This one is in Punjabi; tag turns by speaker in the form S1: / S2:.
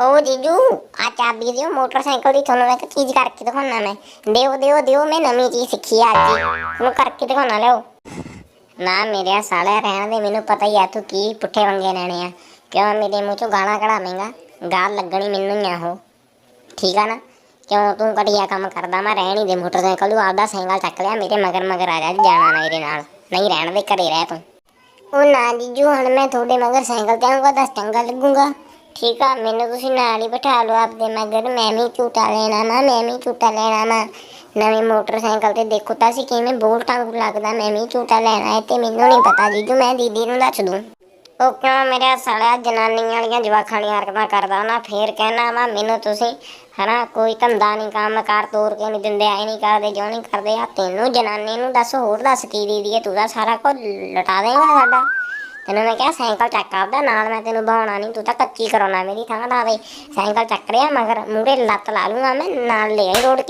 S1: ਉਹ ਜੀਜੂ ਆ ਚਾਬੀ ਦਿਓ, ਮੋਟਰਸਾਈਕਲ ਦੀ ਤੁਹਾਨੂੰ ਇੱਕ ਚੀਜ਼ ਕਰਕੇ ਦਿਖਾਉਣਾ ਮੈਂ। ਦਿਓ ਦਿਓ ਦਿਓ, ਮੈਂ ਨਵੀਂ ਚੀਜ਼ ਸਿੱਖੀ ਆ ਅੱਜ ਤੁਹਾਨੂੰ ਕਰਕੇ ਦਿਖਾਉਣਾ ਲਿਓ ਨਾ ਮੇਰੇ ਸਾਲਿਆ ਰਹਿਣ ਦੇ, ਮੈਨੂੰ ਪਤਾ ਹੀ ਆ ਤੂੰ ਕੀ ਪੁੱਠੇ ਵੰਗੇ ਲੈਣੇ ਆ। ਕਿਉਂ ਮੇਰੇ ਮੂੰਹ ਚੋਂ ਗਾਲਾਂ ਕਢਾਵੇਂਗਾ? ਗਾਲ ਲੱਗਣੀ ਮੈਨੂੰ ਹੀ ਆ ਉਹ। ਠੀਕ ਆ ਨਾ? ਕਿਉਂ ਤੂੰ ਘਟੀਆ ਕੰਮ ਕਰਦਾ ਮੈਂ ਰਹਿਣ ਹੀ ਦੇ ਮੋਟਰਸਾਈਕਲ ਤੂੰ ਆਪਦਾ ਸਾਈਕਲ ਚੱਕ ਲਿਆ, ਮੇਰੇ ਮਗਰ ਮਗਰ ਆ ਜਾ, ਜਾਣਾ ਨਾ ਮੇਰੇ ਨਾਲ। ਨਹੀਂ ਰਹਿਣ ਦੇ, ਘਰੇ ਰਹਿ ਤੂੰ। ਉਹ ਨਾ ਜੀਜੂ, ਹੁਣ ਮੈਂ ਤੁਹਾਡੇ ਮਗਰ ਸਾਈਕਲ ਤੇ ਆਊਂਗਾ ਤਾਂ ਚੰਗਾ ਲੱਗੂਗਾ। ਠੀਕ ਆ, ਮੈਨੂੰ ਤੁਸੀਂ ਨਾਲ ਹੀ ਬਿਠਾ ਲਓ ਆਪਦੇ ਮਗਰ, ਮੈਂ ਵੀ ਝੂਟਾ ਲੈਣਾ ਨਾ ਮੈਂ ਵੀ ਝੂਟਾ ਲੈਣਾ ਨਾ ਨਵੇਂ ਮੋਟਰਸਾਈਕਲ ਤੇ ਦੇਖੋ ਤਾਂ ਸੀ ਕਿਵੇਂ ਬੋਲਟਾਂ ਨੂੰ ਲੱਗਦਾ, ਮੈਂ ਵੀ ਝੂਟਾ ਲੈਣਾ ਹੈ ਤੇ ਮੈਨੂੰ ਨਹੀਂ ਪਤਾ ਜੀਜੂ, ਮੈਂ ਦੀਦੀ ਨੂੰ ਦੱਸ ਦੂੰ। ਉਹ ਕਿਉਂ ਮੇਰੇ ਸਾਲਿਆ ਜਨਾਨੀਆਂ ਵਾਲੀਆਂ ਜਵਾਖਾਂ ਜਵਾਖਾਣੀਆਂ ਹਰਕਤਾਂ ਕਰਦਾ ਨਾ ਫੇਰ ਕਹਿਣਾ ਵਾ, ਮੈਨੂੰ ਤੁਸੀਂ ਹਨਾ ਕੋਈ ਧੰਦਾ ਨਹੀਂ ਕੰਮ ਕਾਰ ਤੋਰ ਕੇ ਨਹੀਂ ਦਿੰਦੇ, ਐ ਨਹੀਂ ਕਰਦੇ ਜੋ ਨਹੀਂ ਕਰਦੇ ਆ ਤੈਨੂੰ ਜਨਾਨੀ ਨੂੰ ਦੱਸ, ਹੋਰ ਦੱਸ ਕੀ ਦੀ ਤੂੰ ਤਾਂ ਸਾਰਾ ਕੁਝ ਲਟਾ ਦੇਗਾ ਸਾਡਾ। ਤੈਨੂੰ ਮੈਂ ਕਿਹਾ ਸਾਈਕਲ ਚੱਕ ਆਪਦਾ, ਨਾਲ ਮੈਂ ਤੈਨੂੰ ਬਹਾਉਣਾ ਨਹੀਂ ਤੂੰ ਤਾਂ ਕੱਚੀ ਕਰਾਉਣਾ ਮੇਰੀ ਥਾਂ ਦਾ ਦੇ ਸਾਈਕਲ ਚੱਕ ਰਿਆ ਮਗਰ ਮੂਰੇ ਲੱਤ ਲਾ ਲੂੰਗਾ ਮੈਂ, ਨਾਲ ਲੈ ਆਈ ਰੋਡ